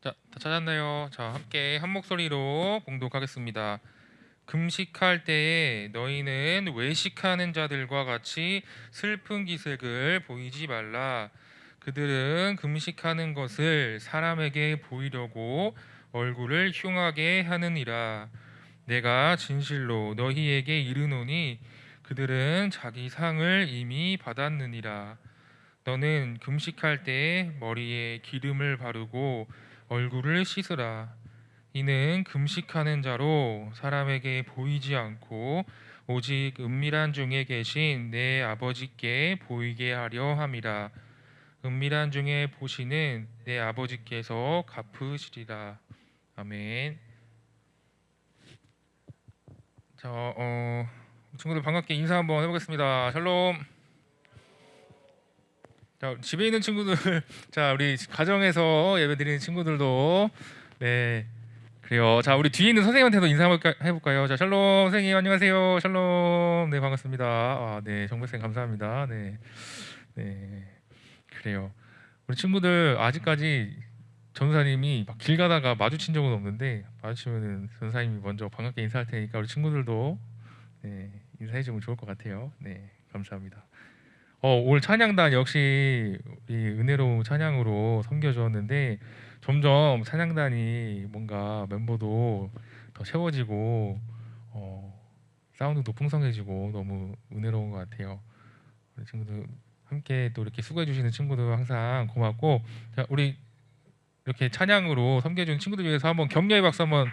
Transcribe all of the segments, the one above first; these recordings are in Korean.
자, 다 찾았나요? 자, 함께 한 목소리로 공독하겠습니다. 금식할 때에 너희는 외식하는 자들과 같이 슬픈 기색을 보이지 말라. 그들은 금식하는 것을 사람에게 보이려고 얼굴을 흉하게 하느니라. 내가 진실로 너희에게 이르노니 그들은 자기 상을 이미 받았느니라. 너는 금식할 때 머리에 기름을 바르고 얼굴을 씻으라. 이는 금식하는 자로 사람에게 보이지 않고 오직 은밀한 중에 계신 내 아버지께 보이게 하려 함이라. 은밀한 중에 보시는 내 아버지께서 갚으시리라. 아멘. 자, 어, 친구들 반갑게 인사 한번 해보겠습니다. 샬롬. 자, 집에 있는 친구들, 자, 우리 가정에서 예배 드리는 친구들도 네. 그래요. 자, 우리 뒤에 있는 선생님한테도 인사 해볼까, 해볼까요? 자, 샬롬 선생님 안녕하세요. 샬롬. 네, 반갑습니다. 아, 네, 정백생 감사합니다. 네, 네, 그래요. 우리 친구들 아직까지 전사님이 막 길 가다가 마주친 적은 없는데 마주치면은 전사님이 먼저 반갑게 인사할 테니까 우리 친구들도 네, 인사해주면 좋을 것 같아요. 네, 감사합니다. 어, 오늘 찬양단 역시 이 은혜로운 찬양으로 섬겨주었는데 점점 찬양단이 뭔가 멤버도 더 채워지고 어, 사운드도 풍성해지고 너무 은혜로운 것 같아요. 친구들 함께 또 이렇게 수고해 주시는 친구들 항상 고맙고 자, 우리 이렇게 찬양으로 섬겨주는 친구들 위해서 한번 격려의 박수 한번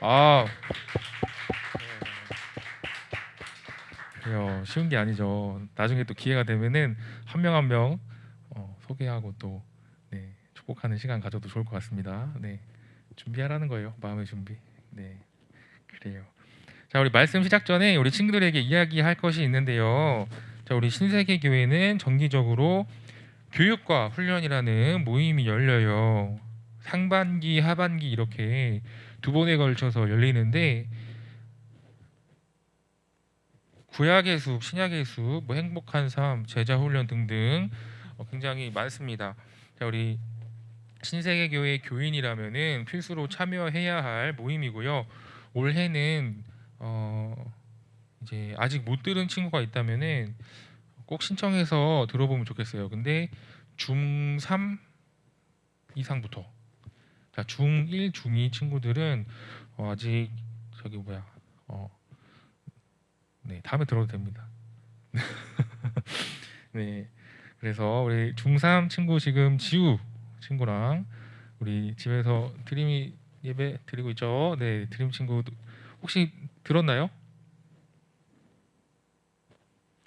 아 그래요 쉬운 게 아니죠. 나중에 또 기회가 되면은 한명 한명 어, 소개하고 또 네, 축복하는 시간 가져도 좋을 것 같습니다. 네 준비하라는 거예요 마음의 준비. 네 그래요. 자 우리 말씀 시작 전에 우리 친구들에게 이야기할 것이 있는데요. 자 우리 신세계 교회는 정기적으로 교육과 훈련이라는 모임이 열려요. 상반기, 하반기 이렇게 두 번에 걸쳐서 열리는데 구약의 숲, 신약의 숲, 뭐 행복한 삶, 제자 훈련 등등 어, 굉장히 많습니다. 자, 우리 신세계 교회 교인이라면은 필수로 참여해야 할 모임이고요. 올해는 어 이제 아직 못 들은 친구가 있다면은 꼭 신청해서 들어보면 좋겠어요. 근데 중3 이상부터 자, 중1, 중2 친구들은 어, 아직 저기 뭐야? 어, 네, 다음에 들어도 됩니다. 네. 그래서 우리 중3 친구 지금 지우 친구랑 우리 집에서 드림이 예배 드리고 있죠. 네, 드림 친구 혹시 들었나요?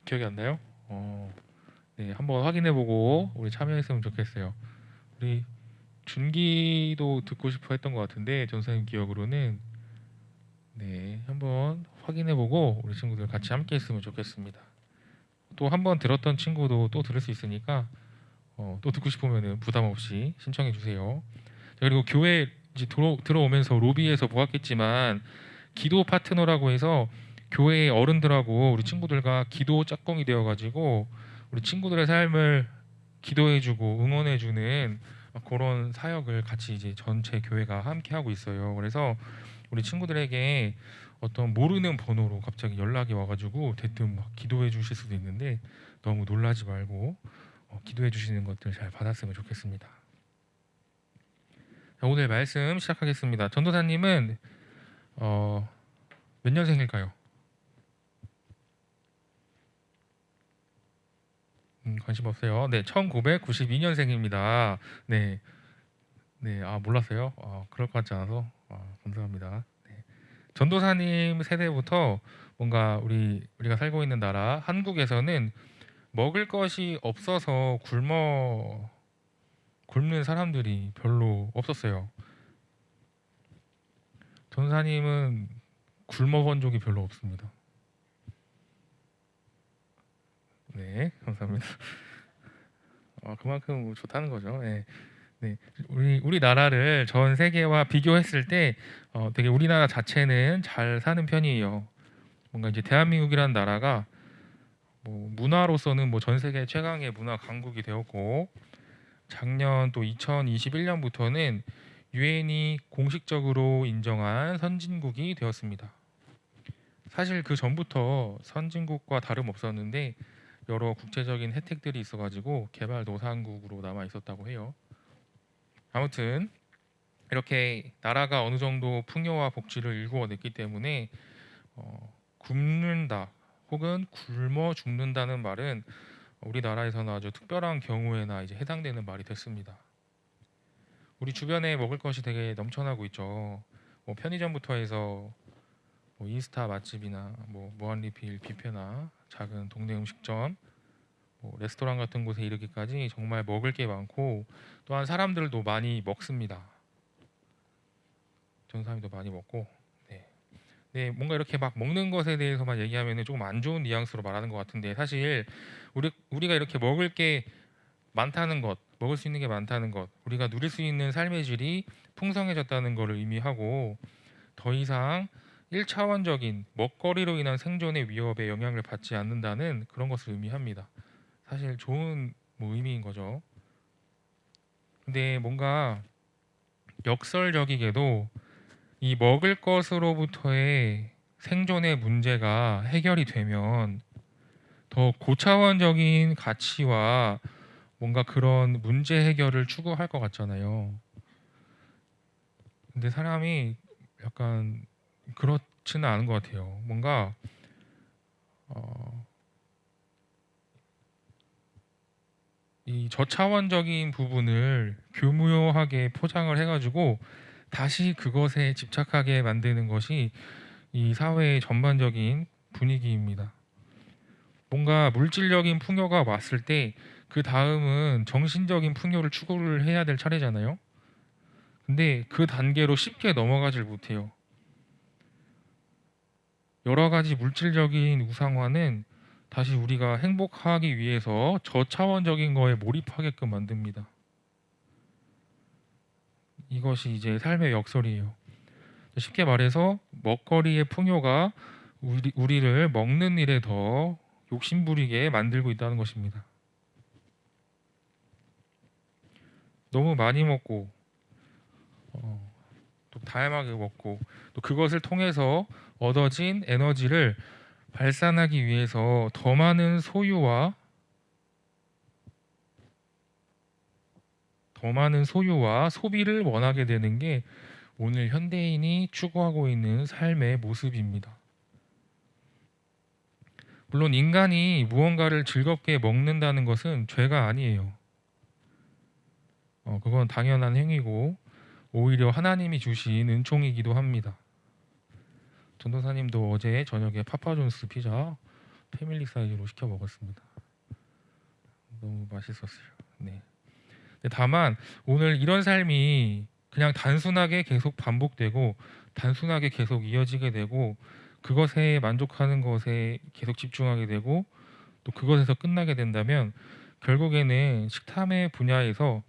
기억이 안 나요? 어, 네, 한번 확인해 보고 우리 참여했으면 좋겠어요. 우리 준기도 듣고 싶어 했던 것 같은데 전사님 기억으로는 네, 한번 확인해보고 우리 친구들 같이 함께 했으면 좋겠습니다. 또 한 번 들었던 친구도 또 들을 수 있으니까 어, 또 듣고 싶으면 부담 없이 신청해 주세요. 자, 그리고 교회 이제 들어, 들어오면서 로비에서 보았겠지만 기도 파트너라고 해서 교회 어른들하고 우리 친구들과 기도 짝꿍이 되어가지고 우리 친구들의 삶을 기도해주고 응원해주는 그런 사역을 같이 이제 전체 교회가 함께 하고 있어요. 그래서 우리 친구들에게 어떤 모르는 번호로 갑자기 연락이 와가지고 대뜸 막 기도해 주실 수도 있는데 너무 놀라지 말고 어, 기도해 주시는 것들 잘 받았으면 좋겠습니다. 자, 오늘 말씀 시작하겠습니다. 전도사님은 어, 몇 년생일까요? 음, 관심 없어요. 네, 1992년생입니다. 네, 네, 아 몰랐어요. 아, 그럴 것 같지 않아서 아, 감사합니다. 네. 전도사님 세대부터 뭔가 우리 우리가 살고 있는 나라 한국에서는 먹을 것이 없어서 굶어 굶는 사람들이 별로 없었어요. 전사님은 굶어 본 적이 별로 없습니다. 네, 감사합니다. 어, 그만큼 좋다는 거죠. 네. 네, 우리 우리나라를 전 세계와 비교했을 때 어, 되게 우리나라 자체는 잘 사는 편이에요. 뭔가 이제 대한민국이라는 나라가 뭐 문화로서는 뭐 전 세계 최강의 문화 강국이 되었고 작년 또 2021년부터는 유엔이 공식적으로 인정한 선진국이 되었습니다. 사실 그 전부터 선진국과 다름없었는데 여러 국제적인 혜택들이 있어가지고 개발도상국으로 남아 있었다고 해요. 아무튼 이렇게 나라가 어느 정도 풍요와 복지를 일구어냈기 때문에 어, 굶는다 혹은 굶어 죽는다는 말은 우리나라에서는 아주 특별한 경우에나 이제 해당되는 말이 됐습니다. 우리 주변에 먹을 것이 되게 넘쳐나고 있죠. 뭐 편의점부터 해서 뭐 인스타 맛집이나 뭐 무한리필 뷔페나 작은 동네 음식점, 뭐 레스토랑 같은 곳에 이르기까지 정말 먹을 게 많고 또한 사람들도 많이 먹습니다. 전 사람도 많이 먹고 네. 네, 뭔가 이렇게 막 먹는 것에 대해서만 얘기하면은 조금 안 좋은 뉘앙스로 말하는 것 같은데 사실 우리 우리가 이렇게 먹을 게 많다는 것, 먹을 수 있는 게 많다는 것, 우리가 누릴 수 있는 삶의 질이 풍성해졌다는 것을 의미하고 더 이상 1차원적인 먹거리로 인한 생존의 위협에 영향을 받지 않는다는 그런 것을 의미합니다. 사실 좋은 뭐 의미인 거죠. 근데 뭔가 역설적이게도 이 먹을 것으로부터의 생존의 문제가 해결이 되면 더 고차원적인 가치와 뭔가 그런 문제 해결을 추구할 것 같잖아요. 근데 사람이 약간 그렇지는 않은 것 같아요. 뭔가 어, 이 저차원적인 부분을 교묘하게 포장을 해가지고 다시 그것에 집착하게 만드는 것이 이 사회의 전반적인 분위기입니다. 뭔가 물질적인 풍요가 왔을 때 그 다음은 정신적인 풍요를 추구를 해야 될 차례잖아요. 근데 그 단계로 쉽게 넘어가질 못해요. 여러 가지 물질적인 우상화는 다시 우리가 행복하기 위해서 저차원적인 거에 몰입하게끔 만듭니다. 이것이 이제 삶의 역설이에요. 쉽게 말해서 먹거리의 풍요가 우리, 우리를 먹는 일에 더 욕심부리게 만들고 있다는 것입니다. 너무 많이 먹고 어, 또 다양하게 먹고 또 그것을 통해서 얻어진 에너지를 발산하기 위해서 더 많은 소유와 더 많은 소유와 소비를 원하게 되는 게 오늘 현대인이 추구하고 있는 삶의 모습입니다. 물론 인간이 무언가를 즐겁게 먹는다는 것은 죄가 아니에요. 어, 그건 당연한 행위고 오히려 하나님이 주신 은총이기도 합니다. 전도사님도 어제 저녁에 파파존스 피자 패밀리 사이즈로 시켜 먹었습니다. 너무 맛있었어요. 네. 다만 오늘 이런 삶이 그냥 단순하게 계속 반복되고 단순하게 계속 이어지게 되고 그것에 만족하는 것에 계속 집중하게 되고 또 그것에서 끝나게 된다면 결국에는 식탐의 분야에서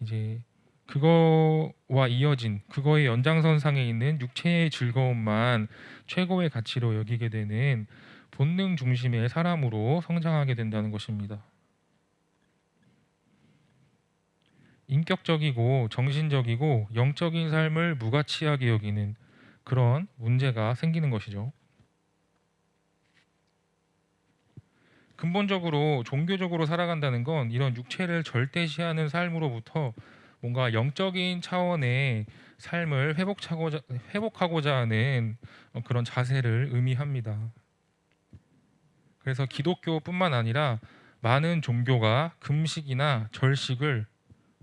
이제 그거와 이어진 그거의 연장선상에 있는 육체의 즐거움만 최고의 가치로 여기게 되는 본능 중심의 사람으로 성장하게 된다는 것입니다. 인격적이고 정신적이고 영적인 삶을 무가치하게 여기는 그런 문제가 생기는 것이죠. 근본적으로 종교적으로 살아간다는 건 이런 육체를 절대시하는 삶으로부터 뭔가 영적인 차원의 삶을 회복하고자, 회복하고자 하는 그런 자세를 의미합니다. 그래서 기독교뿐만 아니라 많은 종교가 금식이나 절식을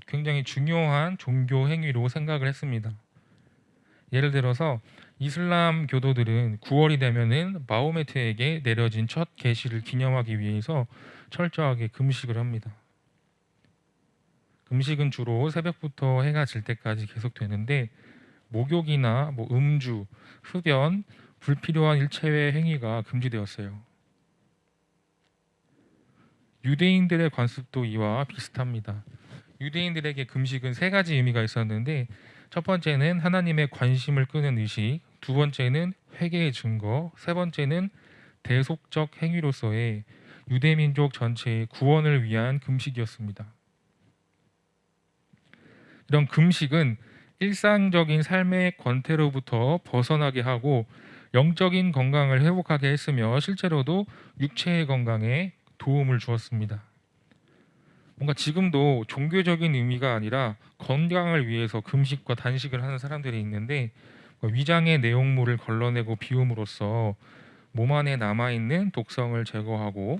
굉장히 중요한 종교 행위로 생각을 했습니다. 예를 들어서 이슬람 교도들은 9월이 되면은 마호메트에게 내려진 첫 계시를 기념하기 위해서 철저하게 금식을 합니다. 금식은 주로 새벽부터 해가 질 때까지 계속되는데 목욕이나 뭐 음주, 흡연, 불필요한 일체외 행위가 금지되었어요. 유대인들의 관습도 이와 비슷합니다. 유대인들에게 금식은 세 가지 의미가 있었는데 첫 번째는 하나님의 관심을 끄는 의식, 두 번째는 회개의 증거, 세 번째는 대속적 행위로서의 유대 민족 전체의 구원을 위한 금식이었습니다. 이런 금식은 일상적인 삶의 권태로부터 벗어나게 하고 영적인 건강을 회복하게 했으며 실제로도 육체의 건강에 도움을 주었습니다. 뭔가 지금도 종교적인 의미가 아니라 건강을 위해서 금식과 단식을 하는 사람들이 있는데 위장의 내용물을 걸러내고 비움으로써 몸 안에 남아 있는 독성을 제거하고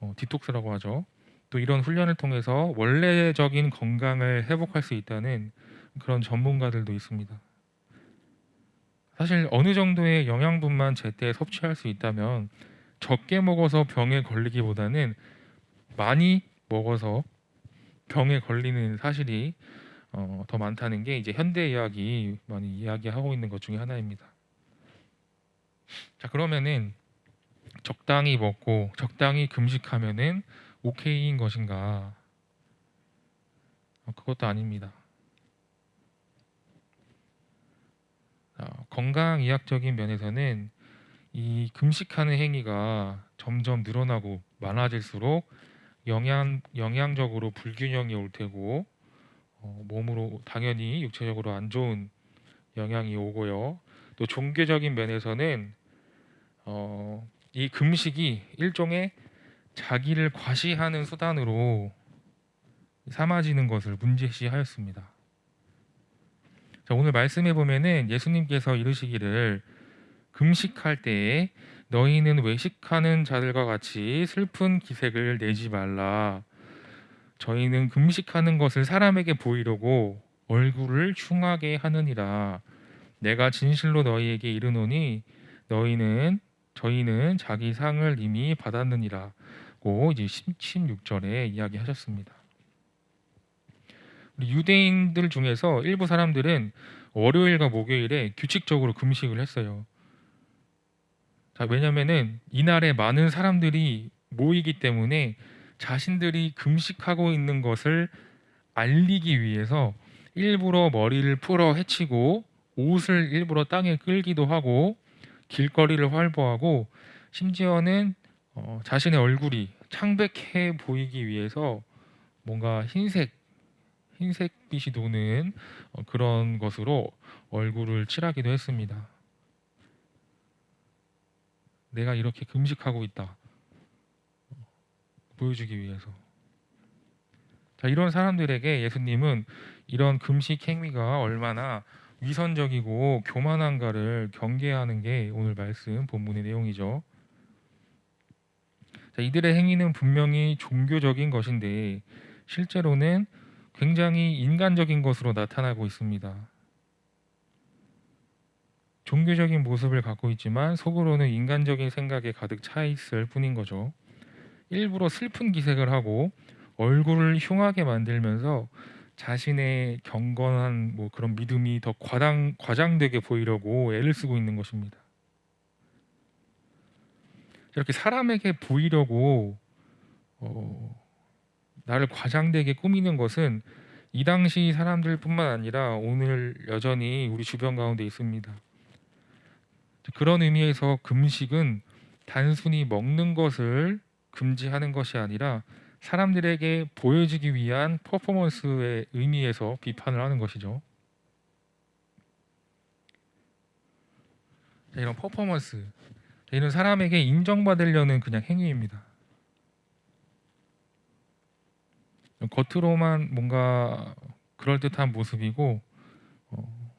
어, 디톡스라고 하죠. 또 이런 훈련을 통해서 원래적인 건강을 회복할 수 있다는 그런 전문가들도 있습니다. 사실 어느 정도의 영양분만 제때 섭취할 수 있다면 적게 먹어서 병에 걸리기보다는 많이 먹어서 병에 걸리는 사실이 어, 더 많다는 게 이제 현대 의학이 많이 이야기하고 있는 것 중에 하나입니다. 자 그러면은 적당히 먹고 적당히 금식하면은 오케이인 것인가? 어, 그것도 아닙니다. 어, 건강 의학적인 면에서는 이 금식하는 행위가 점점 늘어나고 많아질수록 영양 영양적으로 불균형이 올 테고 어, 몸으로 당연히 육체적으로 안 좋은 영향이 오고요. 또 종교적인 면에서는 어, 이 금식이 일종의 자기를 과시하는 수단으로 삼아지는 것을 문제시하였습니다. 자, 오늘 말씀해 보면은 예수님께서 이르시기를 금식할 때에 너희는 외식하는 자들과 같이 슬픈 기색을 내지 말라. 저희는 금식하는 것을 사람에게 보이려고 얼굴을 흉하게 하느니라. 내가 진실로 너희에게 이르노니 너희는 저희는 자기 상을 이미 받았느니라고 이제 16절에 이야기하셨습니다. 유대인들 중에서 일부 사람들은 월요일과 목요일에 규칙적으로 금식을 했어요. 자, 왜냐면은 이날에 많은 사람들이 모이기 때문에 자신들이 금식하고 있는 것을 알리기 위해서 일부러 머리를 풀어 헤치고 옷을 일부러 땅에 끌기도 하고 길거리를 활보하고 심지어는 어, 자신의 얼굴이 창백해 보이기 위해서 뭔가 흰색 흰색빛이 도는 어, 그런 것으로 얼굴을 칠하기도 했습니다. 내가 이렇게 금식하고 있다. 보여주기 위해서. 자, 이런 사람들에게 예수님은 이런 금식 행위가 얼마나 위선적이고 교만한가를 경계하는 게 오늘 말씀 본문의 내용이죠. 자, 이들의 행위는 분명히 종교적인 것인데 실제로는 굉장히 인간적인 것으로 나타나고 있습니다. 종교적인 모습을 갖고 있지만 속으로는 인간적인 생각에 가득 차 있을 뿐인 거죠. 일부러 슬픈 기색을 하고 얼굴을 흉하게 만들면서 자신의 경건한 뭐 그런 믿음이 더 과장 과장되게 보이려고 애를 쓰고 있는 것입니다. 이렇게 사람에게 보이려고 어, 나를 과장되게 꾸미는 것은 이 당시 사람들뿐만 아니라 오늘 여전히 우리 주변 가운데 있습니다. 그런 의미에서 금식은 단순히 먹는 것을 금지하는 것이 아니라 사람들에게 보여지기 위한 퍼포먼스의 의미에서 비판을 하는 것이죠. 이런 퍼포먼스, 이런 사람에게 인정받으려는 그냥 행위입니다. 겉으로만 뭔가 그럴듯한 모습이고 어,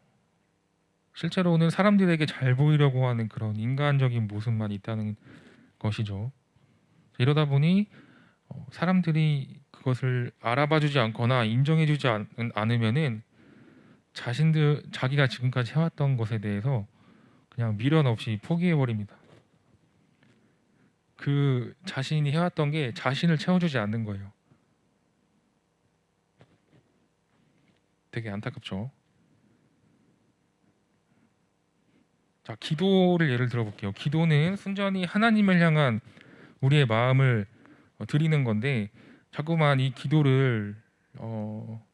실제로는 사람들에게 잘 보이려고 하는 그런 인간적인 모습만 있다는 것이죠. 이러다 보니 어, 사람들이 그것을 알아봐주지 않거나 인정해주지 않으면은 자신들 자기가 지금까지 해왔던 것에 대해서 그냥 미련 없이 포기해 버립니다. 그 자신이 해왔던 게 자신을 채워주지 않는 거예요. 되게 안타깝죠. 자, 기도를 예를 들어 볼게요. 기도는 순전히 하나님을 향한 우리의 마음을 어, 드리는 건데 자꾸만 이 기도를 어,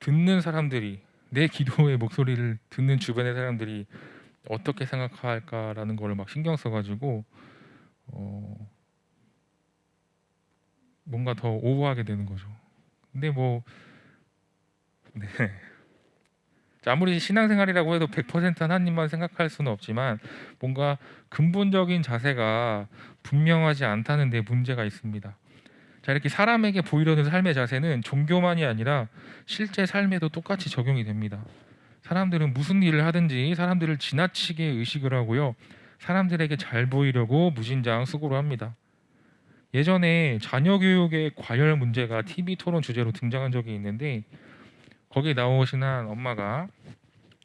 듣는 사람들이 내 기도의 목소리를 듣는 주변의 사람들이 어떻게 생각할까라는 걸 막 신경 써가지고 어, 뭔가 더 오버하게 되는 거죠. 근데 뭐 네. 자, 아무리 신앙생활이라고 해도 100% 하나님만 생각할 수는 없지만 뭔가 근본적인 자세가 분명하지 않다는 데 문제가 있습니다. 자 이렇게 사람에게 보이려는 삶의 자세는 종교만이 아니라 실제 삶에도 똑같이 적용이 됩니다. 사람들은 무슨 일을 하든지 사람들을 지나치게 의식을 하고요. 사람들에게 잘 보이려고 무진장 수고를 합니다. 예전에 자녀 교육의 과열 문제가 TV 토론 주제로 등장한 적이 있는데 거기에 나오신 한 엄마가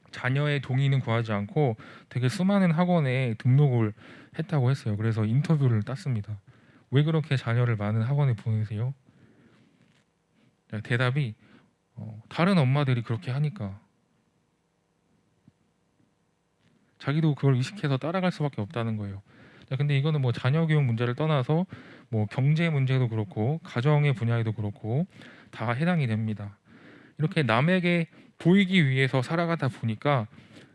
자녀의 동의는 구하지 않고 되게 수많은 학원에 등록을 했다고 했어요. 그래서 인터뷰를 땄습니다. 왜 그렇게 자녀를 많은 학원에 보내세요? 네, 대답이 어, 다른 엄마들이 그렇게 하니까 자기도 그걸 의식해서 따라갈 수밖에 없다는 거예요. 자, 근데 이거는 뭐 자녀 교육 문제를 떠나서 뭐 경제 문제도 그렇고 가정의 분야에도 그렇고 다 해당이 됩니다. 이렇게 남에게 보이기 위해서 살아가다 보니까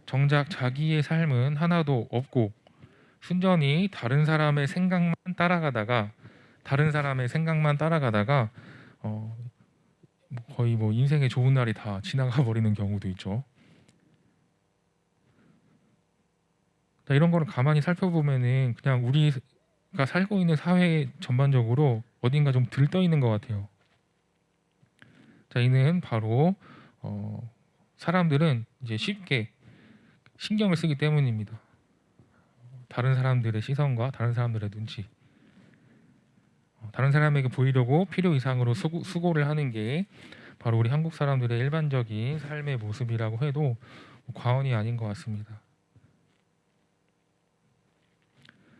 정작 자기의 삶은 하나도 없고 순전히 다른 사람의 생각만 따라가다가 다른 사람의 생각만 따라가다가 어, 뭐 거의 뭐 인생의 좋은 날이 다 지나가 버리는 경우도 있죠. 자, 이런 거를 가만히 살펴보면은 그냥 우리가 살고 있는 사회 전반적으로 어딘가 좀 들떠 있는 것 같아요. 자, 이는 바로 어, 사람들은 이제 쉽게 신경을 쓰기 때문입니다. 다른 사람들의 시선과 다른 사람들의 눈치, 어, 다른 사람에게 보이려고 필요 이상으로 수고, 수고 를 하는 게 바로 우리 한국 사람들의 일반적인 삶의 모습이라고 해도 과언이 아닌 것 같습니다.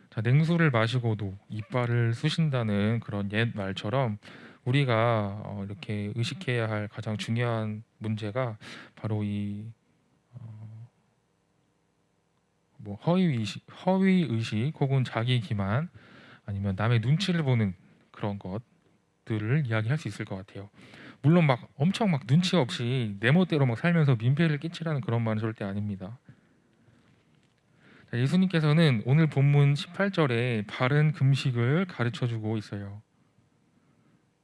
자, 냉수를 마시고도 이빨을 쑤신다는 그런 옛 말처럼 우리가 어, 이렇게 의식해야 할 가장 중요한 문제가 바로 이 어, 뭐 허위 의식, 허위 의식 혹은 자기 기만 아니면 남의 눈치를 보는 그런 것들을 이야기할 수 있을 것 같아요. 물론 막 엄청 막 눈치 없이 내 멋대로 막 살면서 민폐를 끼치라는 그런 말은 절대 아닙니다. 자, 예수님께서는 오늘 본문 18절에 바른 금식을 가르쳐 주고 있어요.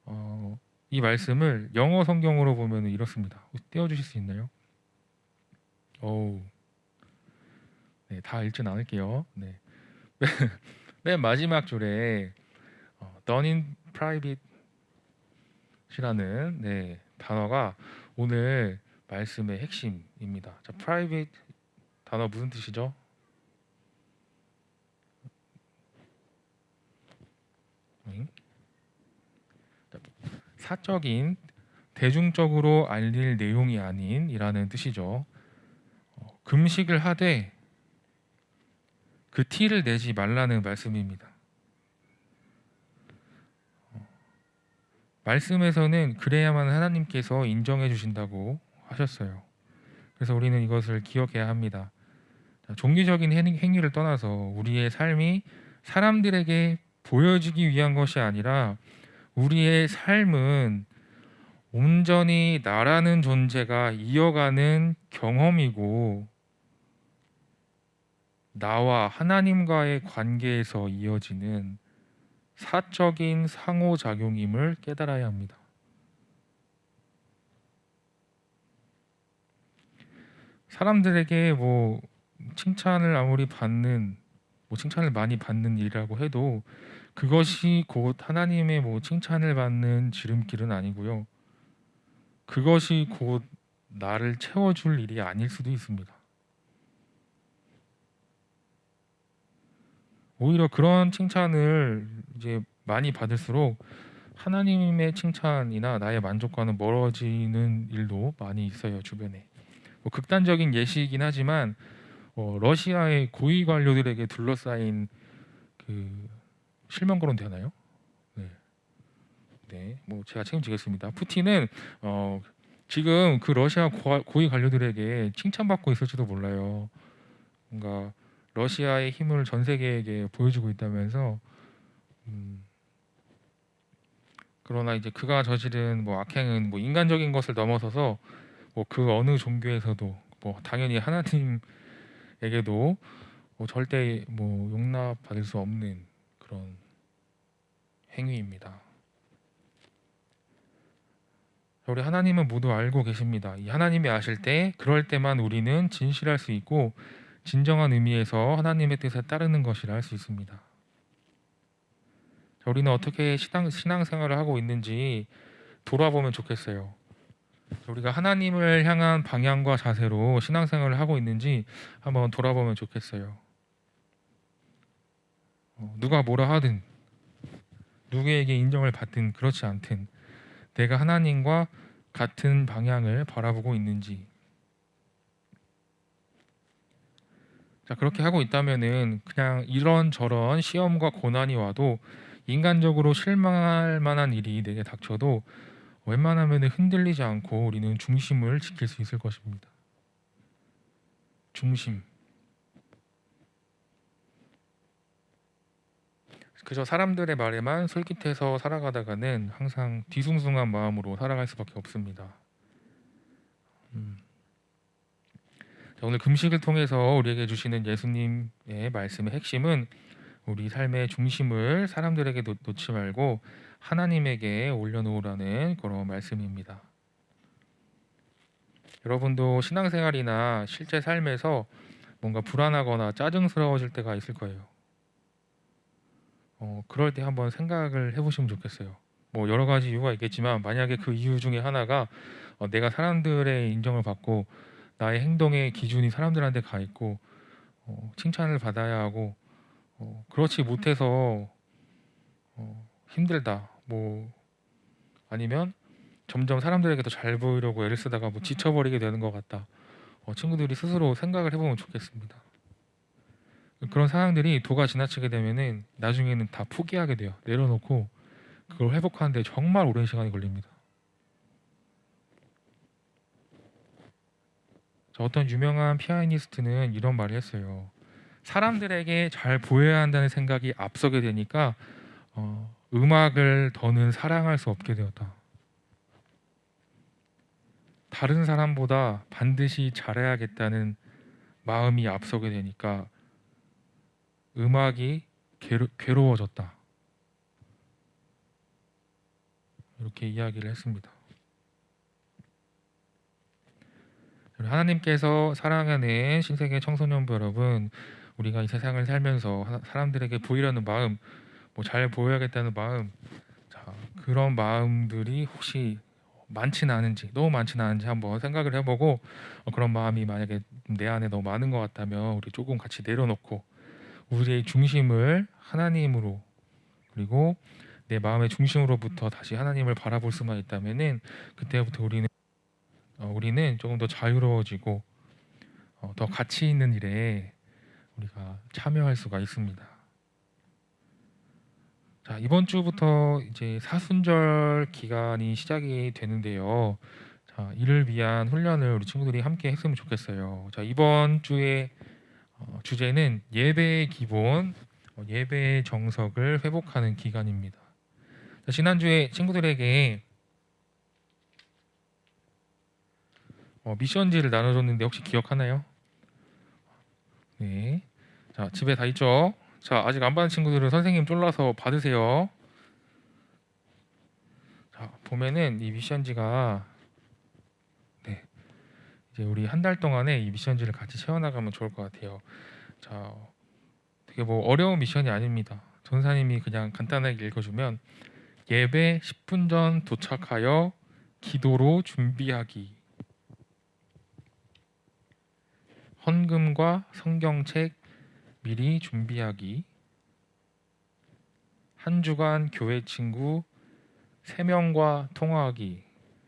어, 이 말씀을 영어 성경으로 보면 이렇습니다. 띄워 주실 수 있나요? 오. 네, 다 읽진 않을게요. 네. 맨 마지막 줄에 어, done in private이라는 네, 단어가 오늘 말씀의 핵심입니다. 자, private 단어 무슨 뜻이죠? 응? 사적인 대중적으로 알릴 내용이 아닌이라는 뜻이죠. 어, 금식을 하되 그 티를 내지 말라는 말씀입니다. 어, 말씀에서는 그래야만 하나님께서 인정해 주신다고 하셨어요. 그래서 우리는 이것을 기억해야 합니다. 자, 종교적인 행위를 떠나서 우리의 삶이 사람들에게 보여지기 위한 것이 아니라 우리의 삶은 온전히 나라는 존재가 이어가는 경험이고 나와 하나님과의 관계에서 이어지는 사적인 상호작용임을 깨달아야 합니다. 사람들에게 뭐 칭찬을 아무리 받는 뭐 칭찬을 많이 받는 일이라고 해도 그것이 곧 하나님의 뭐 칭찬을 받는 지름길은 아니고요. 그것이 곧 나를 채워줄 일이 아닐 수도 있습니다. 오히려 그런 칭찬을 이제 많이 받을수록 하나님의 칭찬이나 나의 만족과는 멀어지는 일도 많이 있어요 주변에. 뭐 극단적인 예시이긴 하지만 어, 러시아의 고위 관료들에게 둘러싸인 그 실명 거론 되나요? 네, 네, 뭐 제가 책임지겠습니다. 푸틴은 어, 지금 그 러시아 고위 관료들에게 칭찬받고 있을지도 몰라요. 뭔가 러시아의 힘을 전 세계에게 보여주고 있다면서 음, 그러나 이제 그가 저지른 뭐 악행은 뭐 인간적인 것을 넘어서서 뭐 그 어느 종교에서도 뭐 당연히 하나님 에게도 뭐 절대 뭐 용납받을 수 없는 그런 행위입니다. 우리 하나님은 모두 알고 계십니다. 이 하나님이 아실 때 그럴 때만 우리는 진실할 수 있고 진정한 의미에서 하나님의 뜻에 따르는 것이라 할 수 있습니다. 자, 우리는 어떻게 신앙, 신앙생활을 하고 있는지 돌아보면 좋겠어요. 우리가 하나님을 향한 방향과 자세로 신앙생활을 하고 있는지 한번 돌아보면 좋겠어요. 어, 누가 뭐라 하든 누구에게 인정을 받든 그렇지 않든 내가 하나님과 같은 방향을 바라보고 있는지 자 그렇게 하고 있다면은 그냥 이런 저런 시험과 고난이 와도 인간적으로 실망할 만한 일이 내게 닥쳐도 웬만하면 흔들리지 않고 우리는 중심을 지킬 수 있을 것입니다. 중심. 그저 사람들의 말에만 솔깃해서 살아가다가는 항상 뒤숭숭한 마음으로 살아갈 수밖에 없습니다. 음. 자, 오늘 금식을 통해서 우리에게 주시는 예수님의 말씀의 핵심은 우리 삶의 중심을 사람들에게 놓, 놓지 말고 하나님에게 올려놓으라는 그런 말씀입니다. 여러분도 신앙생활이나 실제 삶에서 뭔가 불안하거나 짜증스러워질 때가 있을 거예요. 어, 그럴 때 한번 생각을 해보시면 좋겠어요. 뭐 여러 가지 이유가 있겠지만 만약에 그 이유 중에 하나가 어, 내가 사람들의 인정을 받고 나의 행동의 기준이 사람들한테 가 있고 어, 칭찬을 받아야 하고 어, 그렇지 못해서 어, 힘들다. 뭐 아니면 점점 사람들에게 더 잘 보이려고 애를 쓰다가 뭐 지쳐버리게 되는 것 같다. 어, 친구들이 스스로 생각을 해보면 좋겠습니다. 그런 상황들이 도가 지나치게 되면은 나중에는 다 포기하게 돼요. 내려놓고 그걸 회복하는데 정말 오랜 시간이 걸립니다. 자, 어떤 유명한 피아니스트는 이런 말을 했어요. 사람들에게 잘 보여야 한다는 생각이 앞서게 되니까 어, 음악을 더는 사랑할 수 없게 되었다. 다른 사람보다 반드시 잘해야겠다는 마음이 앞서게 되니까 음악이 괴로, 괴로워졌다. 이렇게 이야기를 했습니다. 하나님께서 사랑하는 신세계 청소년부 여러분, 우리가 이 세상을 살면서 사람들에게 보이려는 마음, 뭐 잘 보여야겠다는 마음, 자, 그런 마음들이 혹시 많지는 않은지, 너무 많지는 않은지 한번 생각을 해보고 어, 그런 마음이 만약에 내 안에 너무 많은 것 같다면 우리 조금 같이 내려놓고 우리의 중심을 하나님으로 그리고 내 마음의 중심으로부터 다시 하나님을 바라볼 수만 있다면은 그때부터 우리는 어, 우리는 조금 더 자유로워지고 어, 더 가치 있는 일에 우리가 참여할 수가 있습니다. 자 이번 주부터 이제 사순절 기간이 시작이 되는데요. 자 이를 위한 훈련을 우리 친구들이 함께 했으면 좋겠어요. 자 이번 주에 어, 주제는 예배의 기본, 어, 예배의 정석을 회복하는 기간입니다. 자, 지난주에 친구들에게 어, 미션지를 나눠줬는데 혹시 기억하나요? 네. 자 집에 다 있죠? 자 아직 안 받은 친구들은 선생님 쫄라서 받으세요. 자 보면은 이 미션지가 네 이제 우리 한 달 동안에 이 미션지를 같이 채워나가면 좋을 것 같아요. 자 되게 뭐 어려운 미션이 아닙니다. 전사님이 그냥 간단하게 읽어주면 예배 10분 전 도착하여 기도로 준비하기 헌금과 성경책 미리 준비하기 한 주간 교회 친구 3명과 통화하기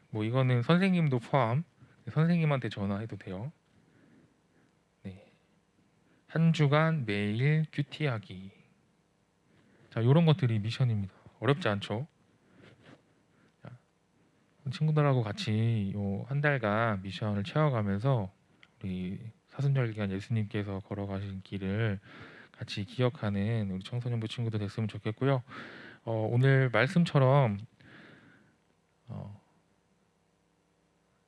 뭐 이거는 선생님도 포함 선생님한테 전화해도 돼요. 네. 한 주간 매일 큐티하기 자 이런 것들이 미션입니다. 어렵지 않죠? 자, 친구들하고 같이 요 한 달간 미션을 채워가면서 우리 사순절 기간 예수님께서 걸어가신 길을 같이 기억하는 우리 청소년부 친구들 됐으면 좋겠고요. 어, 오늘 말씀처럼 어,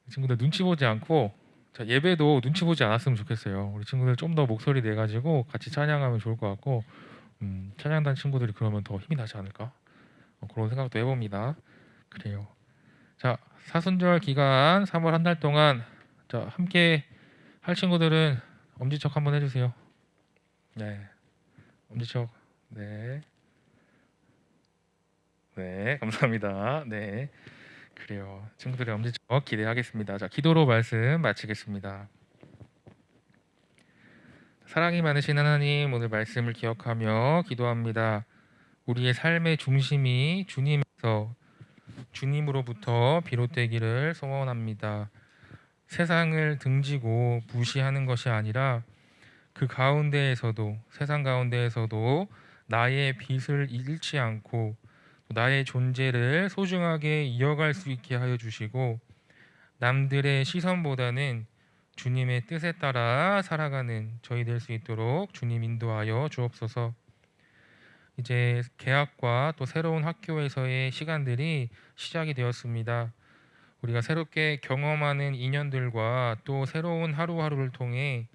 친구들 눈치 보지 않고 자, 예배도 눈치 보지 않았으면 좋겠어요. 우리 친구들 좀 더 목소리 내 가지고 같이 찬양하면 좋을 것 같고 음, 찬양단 친구들이 그러면 더 힘이 나지 않을까 어, 그런 생각도 해봅니다. 그래요. 자자 사순절 기간 3월 한 달 동안 자 함께 할 친구들은 엄지척 한번 해주세요. 네, 엄지척. 네, 네 감사합니다. 네, 그래요. 친구들의 엄지척 기대하겠습니다. 자 기도로 말씀 마치겠습니다. 사랑이 많으신 하나님 오늘 말씀을 기억하며 기도합니다. 우리의 삶의 중심이 주님에서 주님으로부터 비롯되기를 소원합니다. 세상을 등지고 무시하는 것이 아니라 그 가운데에서도 세상 가운데에서도 나의 빛을 잃지 않고 나의 존재를 소중하게 이어갈 수 있게 하여 주시고 남들의 시선보다는 주님의 뜻에 따라 살아가는 저희 될 수 있도록 주님 인도하여 주옵소서. 이제 개학과 또 새로운 학교에서의 시간들이 시작이 되었습니다. 우리가 새롭게 경험하는 인연들과 또 새로운 하루하루를 통해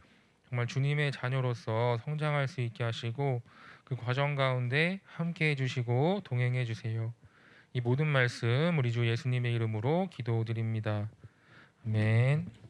정말 주님의 자녀로서 성장할 수 있게 하시고 그 과정 가운데 함께 해 주시고 동행해 주세요. 이 모든 말씀 우리 주 예수님의 이름으로 기도드립니다. 아멘.